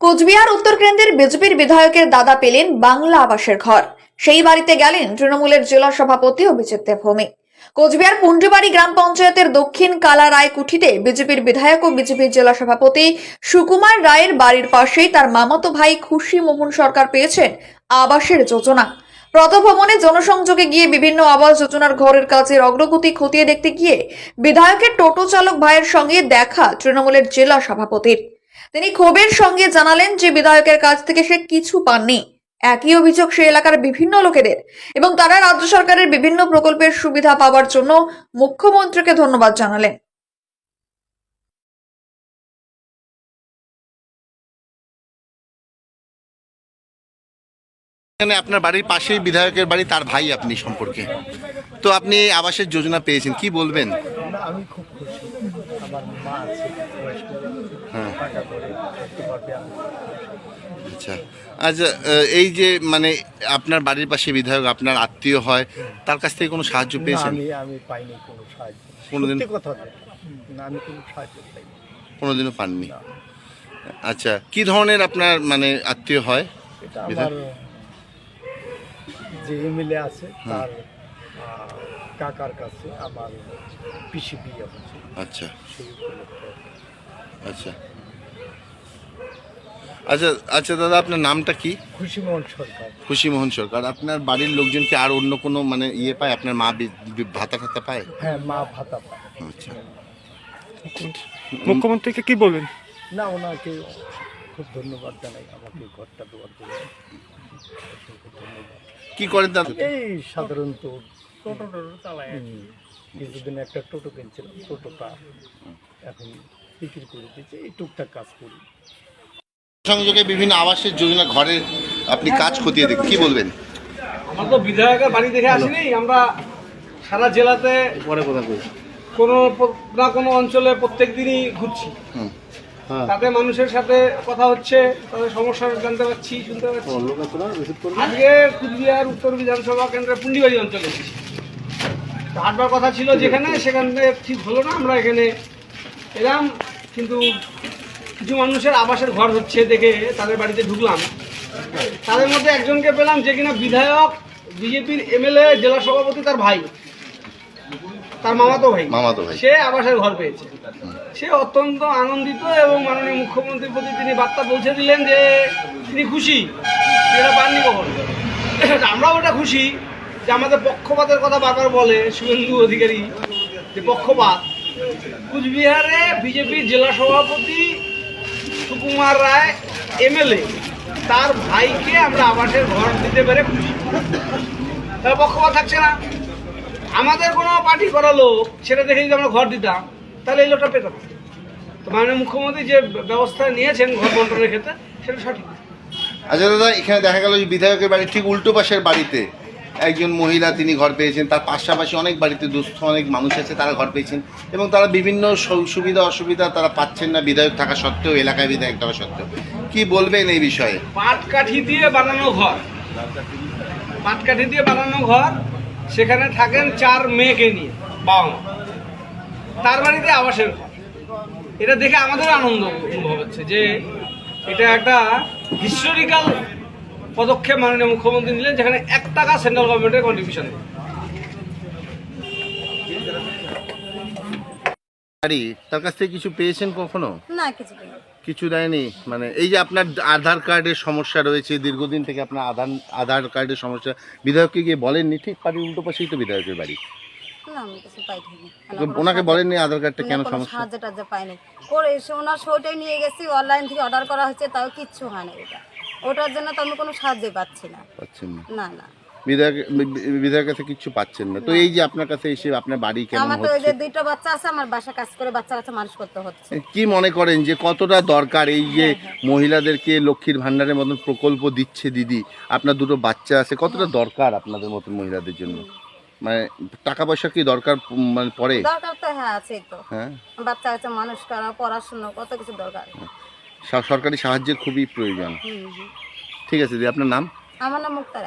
কোচবিহার উত্তর কেন্দ্রের বিজেপির বিধায়কের দাদা পেলেন বাংলা আবাসের ঘর। সেই বাড়িতে গেলেন তৃণমূলের জেলা সভাপতি অভিজিৎ দেবভূমি। কোচবিহার পুন্ডিবাড়ি গ্রাম পঞ্চায়েতের দক্ষিণ কালা রায় কুঠিতে বিজেপির বিধায়ক ও বিজেপির জেলা সভাপতি সুকুমার রায়ের বাড়ির পাশেই তার মামাতো ভাই খুশি মোহন সরকার পেয়েছেন আবাসের যোজনা। প্রতভবনে জনসংযোগে গিয়ে বিভিন্ন আবাস যোজনার ঘরের কাজের অগ্রগতি খতিয়ে দেখতে গিয়ে বিধায়কের টোটো চালক ভাইয়ের সঙ্গে দেখা তৃণমূলের জেলা সভাপতির। তিনি ক্ষোভের সঙ্গে জানালেন যে বিধায়কের কাছ থেকে সে কিছু পাননি। একই অভিযোগ সে এলাকার বিভিন্ন লোকেদের এবং তারা রাজ্য সরকারের বিভিন্ন প্রকল্পের সুবিধা পাওয়ার জন্য মুখ্যমন্ত্রীকে ধন্যবাদ জানালেন। এখানে আপনার বাড়ির পাশেই বিধায়কের বাড়ি তার ভাই আপনি সম্পর্কে। তো আপনি আবাসের যোজনা পেয়েছেন কি বলবেন? আমি খুব খুশি। আমার মা হ্যাঁ। আচ্ছা। আচ্ছা এই যে মানে আপনার বাড়ির পাশে বিধায়ক আপনার আত্মীয় হয় তার কাছ থেকে কোনো সাহায্য পেয়েছেন? আমি আমি পাইনি কোনো সাহায্য। কোনোদিন? কথা না আমি কোনো সাহায্য পাইনি। কোনোদিনও পাননি? আচ্ছা কি ধরনের আপনার মানে আত্মীয় হয় এটা? আমার যে এমএলএ আছে তার কাকার কাছে আমার পিসি বিয়ে আচ্ছা। সেই আচ্ছা। আচ্ছা আচ্ছা দাদা আপনার নামটা কি? খুশিমোহন সরকার। খুশি মোহন সরকার। আপনার বাড়ির লোকজন কি আর অন্য কোনো মানে ইয়ে পায়? আপনার মা ভাতা টাতা পায়? হ্যাঁ মা ভাতা পায়। আচ্ছা। মুখ্যমন্ত্রীকে কি বলবেন? না ওনাকে খুব ধন্যবাদ জানাই। আমাকে ঘরটা দেওয়ার জন্য কি করেন দাদা? এই সাধারণত টোটো টোটো চালায় কিছুদিন একটা টোটো কিনছিলাম। টোটোটা এখন বিক্রি করে দিয়েছে এই টুকটাক কাজ করি। সংযোগে বিভিন্ন আবাসের যোজনা ঘরে আপনি কাজ খতিয়ে দেখ কি বলবেন? আমরা তো বিধায়কের বাড়ি দেখে আসিনি আমরা সারা জেলাতে পরে কথা বলছি। কোনো না কোনো অঞ্চলে প্রত্যেক দিনই ঘুরছি। হুম। তাতে মানুষের সাথে কথা হচ্ছে তাদের সমস্যা জানতে পারছি শুনতে পাচ্ছি আজকে কুচবিহার উত্তর বিধানসভা কেন্দ্রের পুন্ডিবাড়ি অঞ্চলে এসেছি তো কথা ছিল যেখানে সেখানে ঠিক হলো না আমরা এখানে এলাম কিন্তু কিছু মানুষের আবাসের ঘর হচ্ছে দেখে তাদের বাড়িতে ঢুকলাম। তাদের মধ্যে একজনকে পেলাম যে কিনা বিধায়ক বিজেপির এমএলএ জেলা সভাপতি তার ভাই। তার মামাতো ভাই। মামাতো ভাই। সে আবাসের ঘর পেয়েছে। সে অত্যন্ত আনন্দিত এবং মাননীয় মুখ্যমন্ত্রীর প্রতি তিনি বার্তা পৌঁছে দিলেন যে তিনি খুশি। এটা পাননি কখনো? আমরাও এটা খুশি যে আমাদের পক্ষপাতের কথা বারবার বলে শুভেন্দু অধিকারী যে পক্ষপাত। কুচবিহারে বিজেপির জেলা সভাপতি সুকুমার রায় এমএলএ। তার ভাইকে আমরা আবাসের ঘর দিতে পেরে তার পক্ষপাত থাকছে না। আমাদের কোনো পার্টি করা লোক, সেটা দেখে যদি আমরা ঘর দিতাম, তাহলে এই লোকটা পেতাম তো মাননীয় মুখ্যমন্ত্রী যে ব্যবস্থা নিয়েছেন ঘর বন্টনের ক্ষেত্রে, সেটা সঠিক আচ্ছা দাদা, এখানে দেখা গেল বিধায়কের বাড়ির ঠিক উল্টো পাশের বাড়িতে। একজন মহিলা তিনি ঘর পেয়েছেন, তার পাশাপাশি অনেক বাড়িতে দুস্থ অনেক মানুষ আছে তারা ঘর পেয়েছেন এবং তারা বিভিন্ন সুবিধা অসুবিধা তারা পাচ্ছেন না, বিধায়ক থাকা সত্ত্বেও, এলাকায় বিধায়ক থাকা সত্ত্বেও। কি বলবেন এই বিষয়ে? পাটকাঠি দিয়ে বানানো ঘর। পাটকাঠি দিয়ে বানানো ঘর, সেখানে থাকেন চার মেয়েকে নিয়ে বাবা তার বাড়িতে আবাসের ঘর। এটা দেখে আমাদের আনন্দ অনুভব হচ্ছে যে এটা একটা হিস্টোরিক্যাল পদক্ষেপ মাননীয় মুখ্যমন্ত্রী নিলেন যেখানে এক টাকা সেন্ট্রাল গভর্নমেন্টের কন্ট্রিবিউশন বাড়ি তার কাছ থেকে কিছু পেয়েছেন কখনো? না কিছু কিছু দেয়নি? মানে এই যে আপনার আধার কার্ডের সমস্যা রয়েছে দীর্ঘদিন থেকে আপনার আধার আধার কার্ডের সমস্যা বিধায়ককে গিয়ে বলেননি? ঠিক বাড়ির উল্টো পাশেই তো বিধায়কের বাড়ি। আমি কিছু পাইনি। ওনাকে বলেননি আধার কার্ডটা কেন সমস্যা? সাহায্য টাহায্য পাইনি ওনার শোটাই নিয়ে গেছি অনলাইন থেকে অর্ডার করা হয়েছে তাও কিচ্ছু হয় না এটা। ওটার জন্য তো আমি কোনো সাহায্যই পাচ্ছি না। পাচ্ছেন না। না না। বিধায়ক কাছে কিছু পাচ্ছেন না। তো এই যে আপনার কাছে এসে আপনার বাড়ি কেমন আমার তো ওই যে হচ্ছে? বাচ্চা আছে আমার বাসা কাজ করে বাচ্চা কাছে মানুষ করতে হচ্ছে। কি মনে করেন যে কতটা দরকার এই যে মহিলাদেরকে লক্ষ্মীর ভান্ডারের মতন প্রকল্প দিচ্ছে দিদি? আপনার দুটো বাচ্চা আছে কতটা দরকার আপনাদের মতন মহিলাদের জন্য? মানে টাকা পয়সা কি দরকার মানে পড়ে? দরকার তো হ্যাঁ আছে তো। হ্যাঁ। বাচ্চা কাছে মানুষ করা পড়াশুনো কত কিছু দরকার। সা- সরকারি সাহায্যের খুবই প্রয়োজন। ঠিক আছে দিদি আপনার নাম? আমার নাম মুক্তার